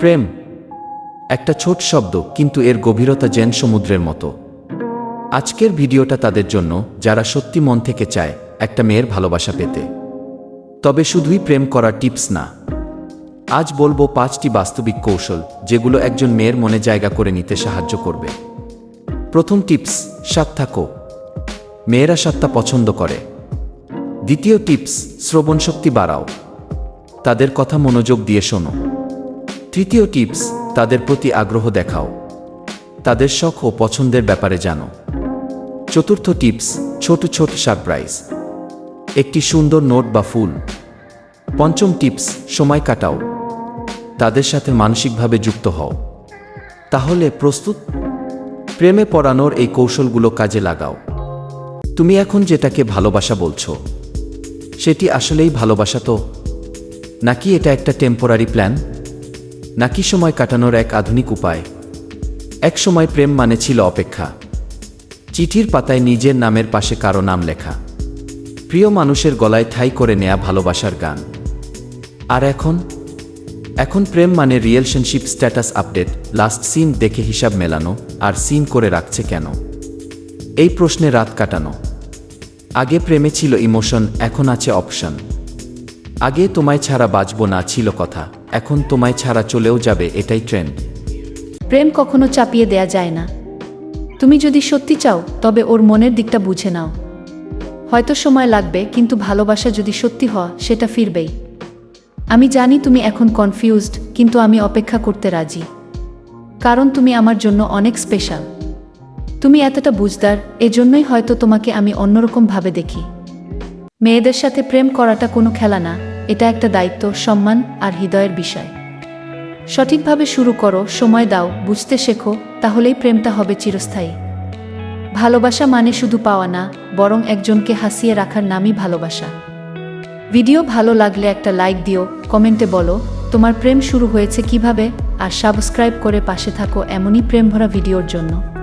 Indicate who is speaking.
Speaker 1: প্রেম, একটা ছোট শব্দ, কিন্তু এর গভীরতা জেন সমুদ্রের মতো। আজকের ভিডিওটা তাদের জন্য, যারা সত্যি মন থেকে চায়, একটা মেয়ের ভালোবাসা পেতে। তবে শুধুই প্রেম করার টিপস না। আজ বলব পাঁচটি বাস্তবিক কৌশল, যেগুলো একজন মেয়ের মনে জায়গা করে নিতে সাহায্য করবে। প্রথম টিপস, সাত থাকো। মেয়েরা সাতটা পছন্দ করে। দ্বিতীয় টিপস শ্রবণ শক্তি বাড়াও। তাদের কথা মনোযোগ দিয়ে শোনো। তৃতীয় টিপস, তাদের প্রতি আগ্রহ দেখাও। তাদের শখ ও পছন্দের ব্যাপারে জানো। চতুর্থ টিপস, ছোট ছোট সারপ্রাইজ। একটি সুন্দর নোট বা ফুল। পঞ্চম টিপস, সময় কাটাও। তাদের সাথে মানসিকভাবে যুক্ত হও। তাহলে প্রস্তুত? প্রেমে পড়ানোর এই কৌশলগুলো কাজে লাগাও। তুমি এখন যেটাকে ভালোবাসা বলছো, সেটি আসলেই ভালোবাসা তো? নাকি এটা একটা টেম্পোরারি প্ল্যান নাকি সময় কাটানোর এক আধুনিক উপায়? এক সময় প্রেম মানে ছিল অপেক্ষা। চিঠির পাতায় নিজের নামের পাশে কারও নাম লেখা। প্রিয় মানুষের গলায় ঠাই করে নেয়া ভালোবাসার গান। আর এখন? এখন প্রেম মানে relationship status update, last seen দেখে হিসাব মেলানো, আর সিন করে রাখছে কেন? এই প্রশ্নে রাত কাটানো। আগে প্রেমে ছিল ইমোশন, এখন আছে অপশন। আগে তোমায় ছাড়া বাঁচব না ছিল কথা, এখন তোমায় ছাড়া চলেও যাবে এটাই ট্রেন্ড
Speaker 2: প্রেম কখনো চাপিয়ে দেয়া যায় না। তুমি যদি সত্যি চাও, তবে ওর মনের দিকটা বুঝে নাও। হয়তো সময় লাগবে, কিন্তু ভালোবাসা যদি সত্যি হয় সেটা ফিরবেই। আমি জানি তুমি এখন কনফিউজড কিন্তু আমি অপেক্ষা করতে রাজি। কারণ তুমি আমার জন্য অনেক স্পেশাল তুমি এতটা বুঝদার, এজন্যই হয়তো তোমাকে আমি অন্যরকমভাবে দেখি। মেয়েদের সাথে প্রেম করাটা কোনো খেলা না, এটা একটা দায়িত্ব, সম্মান আর হৃদয়ের বিষয়। সঠিকভাবে শুরু করো, সময় দাও, বুঝতে শেখো, তাহলেই প্রেমটা হবে চিরস্থায়ী। ভালোবাসা মানে শুধু পাওয়া না, বরং একজনকে হাসিয়ে রাখার নামই ভালোবাসা। ভিডিও ভালো লাগলে একটা লাইক দিও, কমেন্টে বলো, তোমার প্রেম শুরু হয়েছে কীভাবে, আর সাবস্ক্রাইব করে পাশে থাকো এমনই প্রেম ভরা ভিডিওর জন্য।